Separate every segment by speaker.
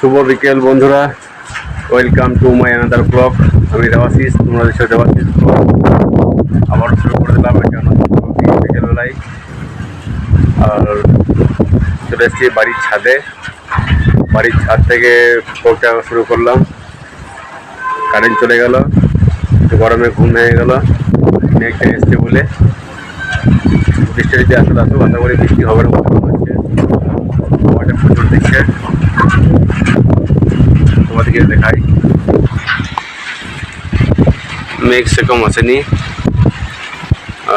Speaker 1: শুভ বিকেল, বন্ধুরা। Welcome to my another blog আমি দেবাশিস, তোমরা দেখছ দেবাশিস আবার শুরু করে দিলাম একটা বিকেলবেলায়। আর চলে এসেছি বাড়ির ছাদে। বাড়ির ছাদ থেকে ব্লগটা শুরু করলাম। কারেন্ট চলে গেল। গরমে ঘুম হয়ে গেল। মেঘটা এসছে বলে। বৃষ্টি যদি আসলে আসুক আশা করি বৃষ্টি হবে না প্রচুর দিচ্ছে। তোমাদেরকে দেখাই। মেঘ সেরকম আসেনি।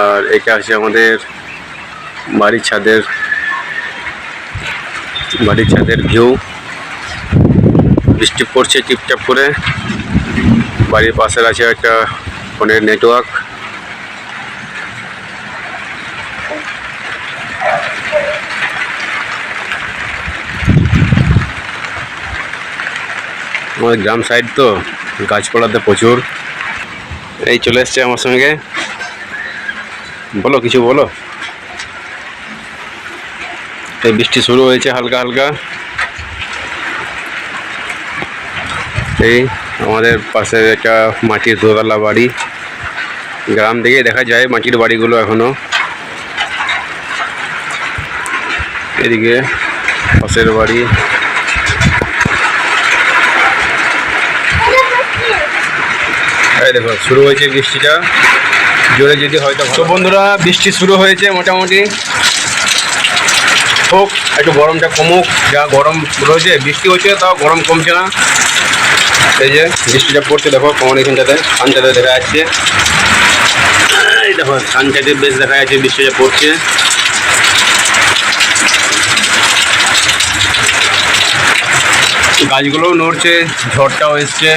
Speaker 1: আর এটা হচ্ছে আমাদের বাড়ির ছাদের বাড়ির ছাদের ভিউ বৃষ্টি পড়ছে টিপটাপ করে। বাড়ির পাশের আছে একটা ফোনের নেটওয়ার্ক আমাদের গ্রাম সাইড তো, গাছপালাতে প্রচুর। এই চলে এসছে আমার সঙ্গে। বলো, কিছু বলো। এই বৃষ্টি শুরু হয়েছে হালকা হালকা। এই আমাদের পাশে একটা মাটির দোতলা বাড়ি। গ্রাম থেকে দেখা যায় মাটির বাড়িগুলো এখনও। এদিকে পাশের বাড়ি এই দেখো, শুরু হয়েছে বৃষ্টিটা। জোরে যদি হয়তো তো বন্ধুরা, বৃষ্টি শুরু হয়েছে মোটামুটি। হোক, একটু গরমটা কমুক, যা গরম রয়েছে, বৃষ্টি হচ্ছে, তাও গরম কমছে না। এই যে, বৃষ্টিটা পড়ছে, দেখো কমন এখানটাতে সানটাতে দেখা যাচ্ছে। এই দেখো সানটাতে বেশ দেখা যাচ্ছে, বৃষ্টিটা পড়ছে। গাছগুলোও নড়ছে, ঝড়টাও এসছে।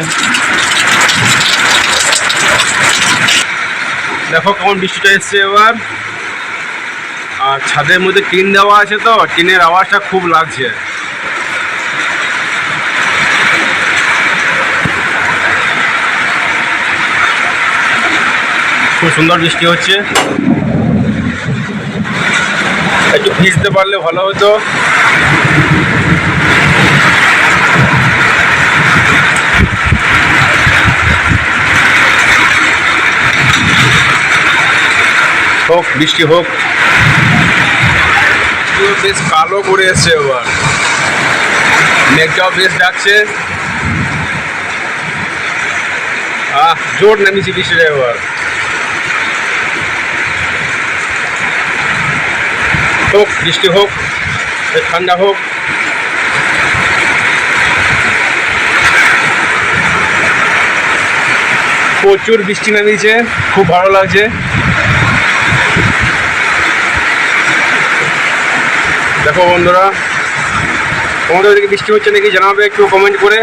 Speaker 1: দেখো কেমন বৃষ্টিটা এসছে এবার। আর ছাদের মধ্যে টিন দেওয়া আছে তো, টিনের আওয়াজটা খুব লাগছে। খুব সুন্দর বৃষ্টি হচ্ছে। একটু ভিজতে পারলে ভালো হতো। হোক, বৃষ্টি হোক। বেশ কালো করে এসছে এবার মেঘটাও বেশ ডাকছে। আহ, জোর নামিয়েছি বৃষ্টিটা এবার। হোক, বৃষ্টি হোক ঠান্ডা হোক। প্রচুর বৃষ্টি নামিয়েছে, খুব ভালো লাগছে। দেখো বন্ধুরা, তোমাদের ওদিকে বৃষ্টি হচ্ছে নাকি জানাবে একটু কমেন্ট করে।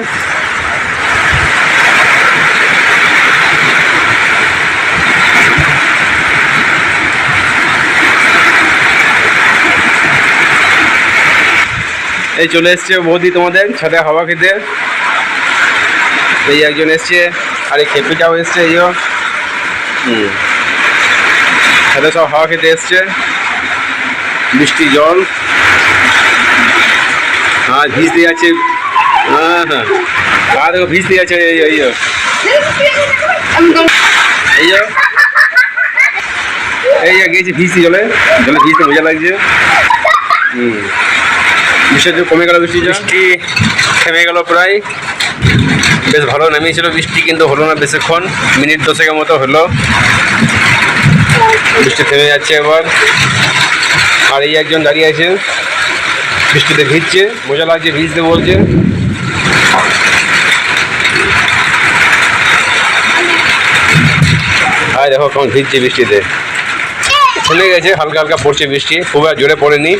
Speaker 1: এই চলে এসছে বৌদি তোমাদের ছাদে হাওয়া খেতে। এই একজন এসছে, আর এই খেপিটাও এসছে এই যো। ছাদে সব হাওয়া খেতে এসছে। বৃষ্টি জল। হ্যাঁ ভিজতে যাচ্ছে। হ্যাঁ হ্যাঁ। আর দেখো ভিজতে যাচ্ছে এই এই এই। এই গেছি ভিজতে জলে। জলে ভিজতে মজা লাগছে। হুম। বৃষ্টি কমে গেল বৃষ্টি বৃষ্টি থেমে গেল প্রায়। বেশ ভালো নামিয়েছিল বৃষ্টি, কিন্তু হলো না বেশিক্ষণ। মিনিট দশেকের মতো হলো। বৃষ্টি থেমে যাচ্ছে এবার। আর এই একজন দাঁড়িয়ে আছে। বৃষ্টিতে ভিজছে, মজা লাগছে, ভিজতে বলছে। আর দেখো কেমন ভিজছে বৃষ্টিতে। থেমে গেছে, হালকা হালকা পড়ছে বৃষ্টি, খুব আর জোরে পড়েনি।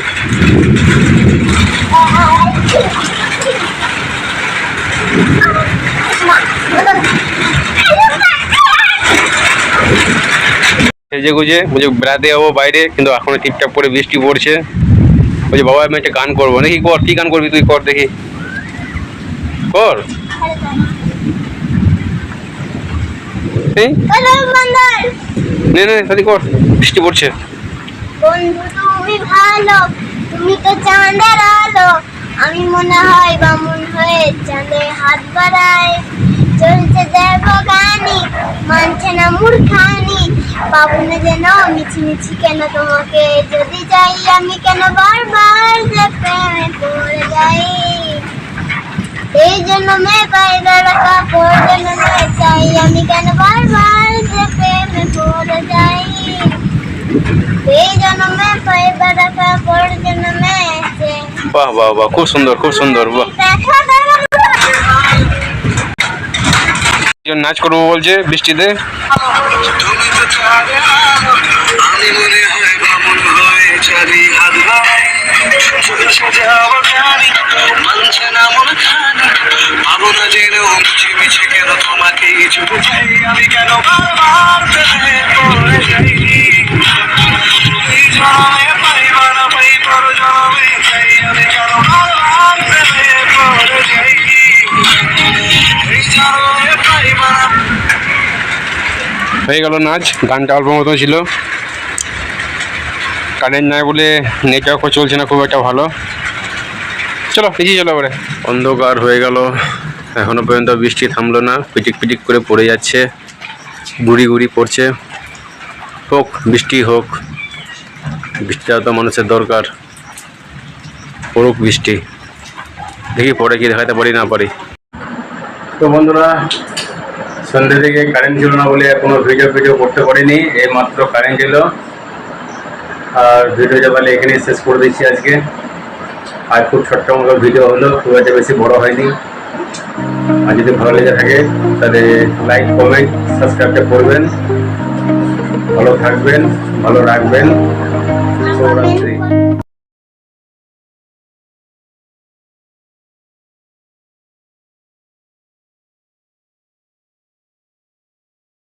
Speaker 1: সেজে গুজে বলছে বেড়াতে যাব বাইরে, কিন্তু এখনও ঠিকঠাক করে বৃষ্টি পড়ছে। বলছে বাবা আমি একটা গান করব। নাকি কর কি গান করবি তুই? কর দেখি। কর। নে নে তাহলে কর বৃষ্টি পড়ছে।
Speaker 2: বন্ধু তুমি ভালো তুমি তো চাঁদের আলো। আমি মনে হয় বামুন হয়ে চাঁদে হাত বাড়ায় চলছে গানি মানছে না মূর্খানি। যেন মিছি মিছি কেন তোমাকে? যদি যাই আমি কেন বারবার যে প্রেমে পড়ে যাই? এই জন্য মে পায়দা রাখা পর জন্য মে চাই আমি কেন বারবার যে প্রেমে পড়ে যাই? এই জন্য মে পায়দা রাখা পর জন্য মে চাই।
Speaker 1: বাহ বাহ বাহ খুব সুন্দর খুব সুন্দর বাহ। একজন নাচ করব বলছে বৃষ্টিতে।
Speaker 3: আমি মনে হয় বামুন হয়ে
Speaker 1: হয়ে গেল নাচ গানটা অল্প মতো ছিল। কারেন্ট নাই বলে নেটওয়ার্কও চলছে না খুব একটা ভালো। চলো পিছিয়ে চলো এবারে। অন্ধকার হয়ে গেল। এখনও পর্যন্ত বৃষ্টি থামলো না পিটিক পিটিক করে পড়ে যাচ্ছে। গুড়ি গুড়ি পড়ছে। হোক বৃষ্টি হোক বৃষ্টিটা তো মানুষের দরকার। পড়ুক বৃষ্টি। দেখি পরে কি দেখাতে পারি না পারি। তো বন্ধুরা সন্ধ্যে থেকে কারেন্ট ছিল না বলে কোনো ভিডিও ভিডিও করতে পারিনি এই মাত্র কারেন্ট এলো। আর ভিডিও যাবালে এখানেই শেষ করে দিচ্ছি আজকে। আর খুব ছোট্ট মতো ভিডিও হলো, খুব একটা বেশি বড় হয়নি। আর যদি ভালো লেগে থাকে, তাহলে লাইক কমেন্ট সাবস্ক্রাইবটা করবেন। ভালো থাকবেন, ভালো রাখবেন। শুভরাত্রি